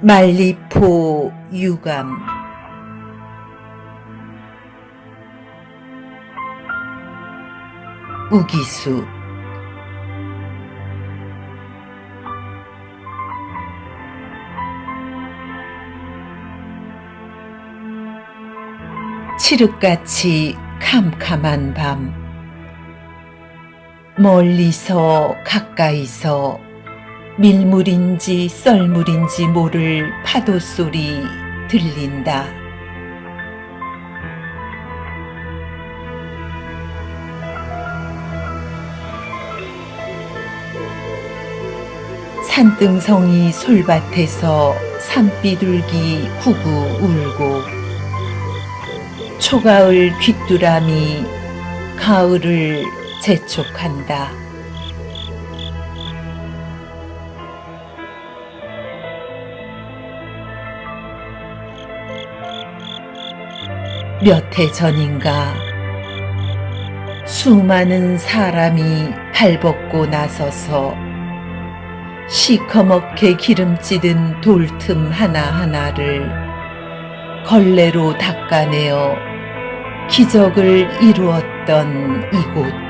말리포 유감. 우기수. 칠흑같이 캄캄한 밤. 멀리서 가까이서 밀물인지 썰물인지 모를 파도 소리 들린다. 산등성이 솔밭에서 산비둘기 후구 울고 초가을 귓두람이 가을을 재촉한다. 몇 해 전인가 수많은 사람이 발벗고 나서서 시커멓게 기름찌든 돌틈 하나하나를 걸레로 닦아내어 기적을 이루었던 이곳.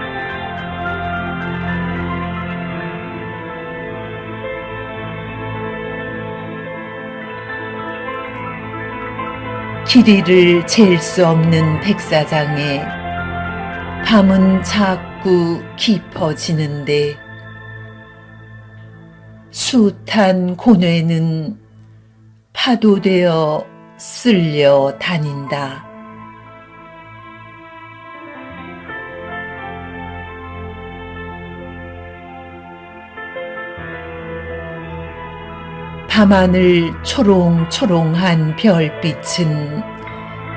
길이를 잴 수 없는 백사장에 밤은 자꾸 깊어지는데 숱한 고뇌는 파도되어 쓸려 다닌다. 밤하늘 초롱초롱한 별빛은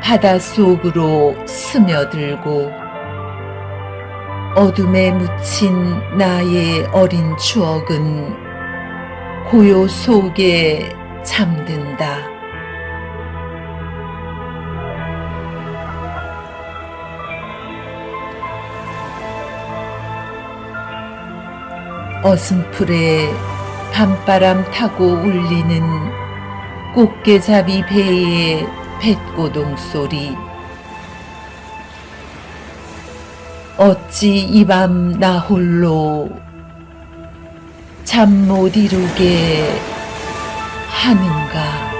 바닷속으로 스며들고 어둠에 묻힌 나의 어린 추억은 고요 속에 잠든다. 어슴풀에 밤바람 타고 울리는 꽃게잡이 배의 뱃고동 소리. 어찌 이 밤 나 홀로 잠 못 이루게 하는가